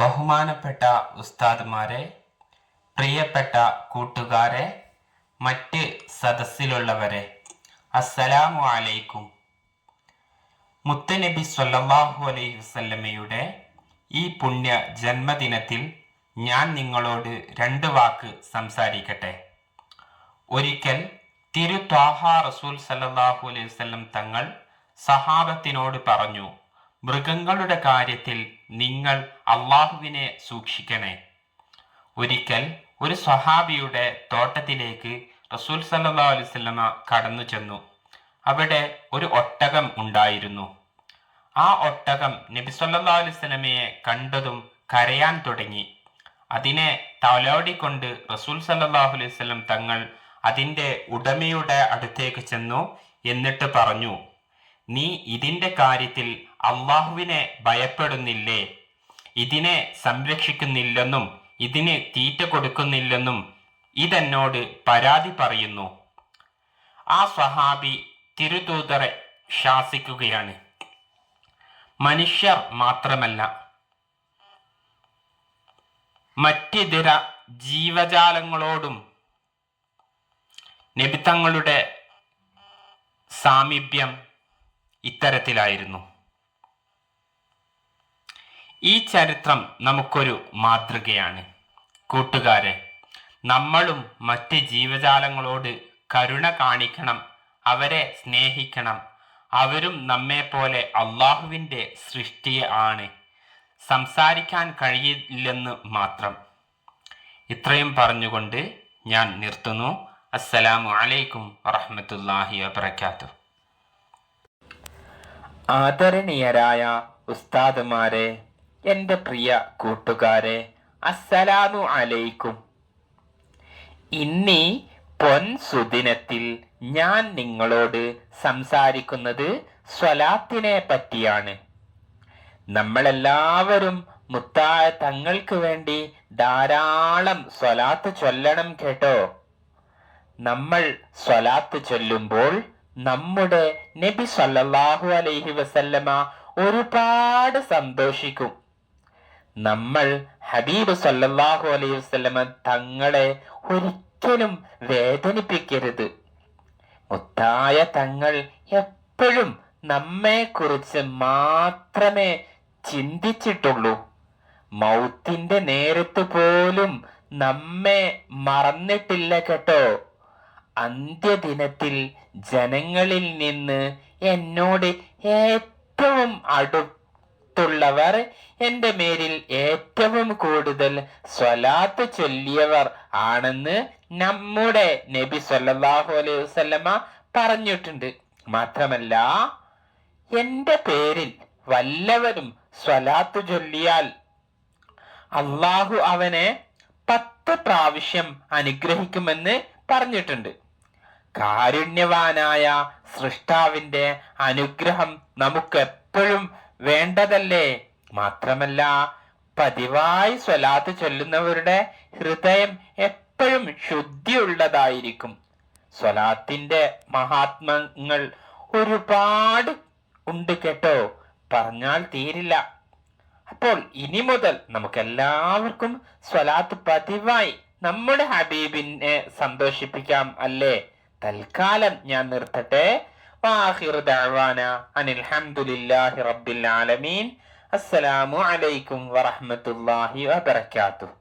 ബഹുമാനപ്പെട്ട ഉസ്താദ്മാരെ പ്രിയപ്പെട്ട കൂട്ടുകാരെ മറ്റ് സദസ്സിലുള്ളവരെ അസ്സലാമു അലൈക്കും. മുത്തനബി സ്വല്ലല്ലാഹു അലൈഹി വസല്ലമയുടെ ഈ പുണ്യ ജന്മദിനത്തിൽ ഞാൻ നിങ്ങളോട് രണ്ട് വാക്ക് സംസാരിക്കട്ടെ. ഒരിക്കൽ തിരു ത്വാഹ റസൂൽ സല്ലല്ലാഹു അലൈഹി വസല്ലം തങ്ങൾ സഹാബത്തിനോട് പറഞ്ഞു മൃഗങ്ങളുടെ കാര്യത്തിൽ നിങ്ങൾ അള്ളാഹുവിനെ സൂക്ഷിക്കണേ. ഒരിക്കൽ ഒരു സ്വഹാബിയുടെ തോട്ടത്തിലേക്ക് റസൂൽ സല്ലാ അലൈഹി വസല്ലമ കടന്നു ചെന്നു. അവിടെ ഒരു ഒട്ടകം ഉണ്ടായിരുന്നു. ആ ഒട്ടകം നബി സല്ലാ അലൈഹി വസല്ലമയെ കണ്ടതും കരയാൻ തുടങ്ങി. അതിനെ തലോടിക്കൊണ്ട് റസൂൽ സല്ലാഹു അലൈവല്ലം തങ്ങൾ അതിന്റെ ഉടമയുടെ അടുത്തേക്ക് ചെന്നു എന്നിട്ട് പറഞ്ഞു നീ ഇതിന്റെ കാര്യത്തിൽ അള്ളാഹുവിനെ ഭയപ്പെടുന്നില്ലേ? ഇതിനെ സംരക്ഷിക്കുന്നില്ലെന്നും ഇതിന് തീറ്റ കൊടുക്കുന്നില്ലെന്നും ഇതെന്നോട് പരാതി പറയുന്നു. ആ സ്വഹാബി തിരുതൂതറെ ശാസിക്കുകയാണ്. മനുഷ്യർ മാത്രമല്ല മറ്റിതര ജീവജാലങ്ങളോടും നിബിത്തങ്ങളുടെ സാമീപ്യം ഇത്തരത്തിലായിരുന്നു. ഈ ചരിത്രം നമുക്കൊരു മാതൃകയാണ്. കൂട്ടുകാരെ നമ്മളും മറ്റ് ജീവജാലങ്ങളോട് കരുണ കാണിക്കണം അവരെ സ്നേഹിക്കണം. അവരും നമ്മെപ്പോലെ അള്ളാഹുവിന്റെ സൃഷ്ടിയെ ആണ്. സംസാരിക്കാൻ കഴിയില്ലെന്ന് മാത്രം. ഇത്രയും പറഞ്ഞുകൊണ്ട് ഞാൻ നിർത്തുന്നു. അസ്സലാമു അലൈക്കും വറഹമത്തല്ലാഹി വബറകാതുഹു. ആദരണീയരായ ഉസ്താദുമാരെ എന്റെ പ്രിയ കൂട്ടുകാരെ അസ്സലാമു അലൈക്കും. ഇന്നി പൊൻ സുദിനത്തിൽ ഞാൻ നിങ്ങളോട് സംസാരിക്കുന്നത് സ്വലാത്തിനെ പറ്റിയാണ്. നമ്മളെല്ലാവരും മുത്തായ തങ്ങൾക്ക് വേണ്ടി ധാരാളം സ്വലാത്ത് ചൊല്ലണം കേട്ടോ. നമ്മൾ സ്വലാത്ത് ചൊല്ലുമ്പോൾ നമ്മുടെ നബി സല്ലല്ലാഹു അലൈഹി വസല്ലമ ഒരുപാട് സന്തോഷിക്കും. നമ്മൾ ഹബീബ് സല്ലല്ലാഹു അലൈഹി വസല്ലമ തങ്ങളെ ഒരിക്കലും വേദനിപ്പിക്കരുത്. മുത്തായ തങ്ങൾ എപ്പോഴും നമ്മെ കുറിച്ച് മാത്രമേ ചിന്തിച്ചിട്ടുള്ളൂ. മൗത്തിന്റെ നേരത്ത് പോലും നമ്മെ മറന്നിട്ടില്ല കേട്ടോ. അന്ത്യദിനത്തിൽ ജനങ്ങളിൽ നിന്ന് എന്നോട് ഏറ്റവും അടുത്തുള്ളവർ എന്റെ മേലിൽ ഏറ്റവും കൂടുതൽ സ്വലാത്ത് ചൊല്ലിയവർ ആണെന്ന് നമ്മുടെ നബി സല്ലാഹു അലൈഹി വസല്ലമ പറഞ്ഞിട്ടുണ്ട്. മാത്രമല്ല എന്റെ പേരിൽ വല്ലവരും സ്വലാത്ത് ചൊല്ലിയാൽ അള്ളാഹു അവനെ പത്ത് പ്രാവശ്യം അനുഗ്രഹിക്കുമെന്ന് പറഞ്ഞിട്ടുണ്ട്. കാരുണ്യവാനായ സൃഷ്ടാവിന്റെ അനുഗ്രഹം നമുക്ക് എപ്പോഴും വേണ്ടതല്ലേ? മാത്രമല്ല പതിവായി സ്വലാത്ത് ചൊല്ലുന്നവരുടെ ഹൃദയം എപ്പോഴും ശുദ്ധിയുള്ളതായിരിക്കും. സ്വലാത്തിന്റെ മഹാത്മങ്ങൾ ഒരുപാട് ഉണ്ട് കേട്ടോ. പറഞ്ഞാൽ തീരില്ല. അപ്പോൾ ഇനി മുതൽ നമുക്ക് എല്ലാവർക്കും സ്വലാത്ത് പതിവായി നമ്മുടെ ഹബീബിനെ സന്തോഷിപ്പിക്കാം അല്ലേ? തൽക്കാലം ഞാൻ നിർത്തട്ടെ. റബ്ബിൽ ആലമീൻ. അസ്സലാമു അലൈക്കും വറഹ്മത്തുള്ളാഹി വബറകാതുഹു.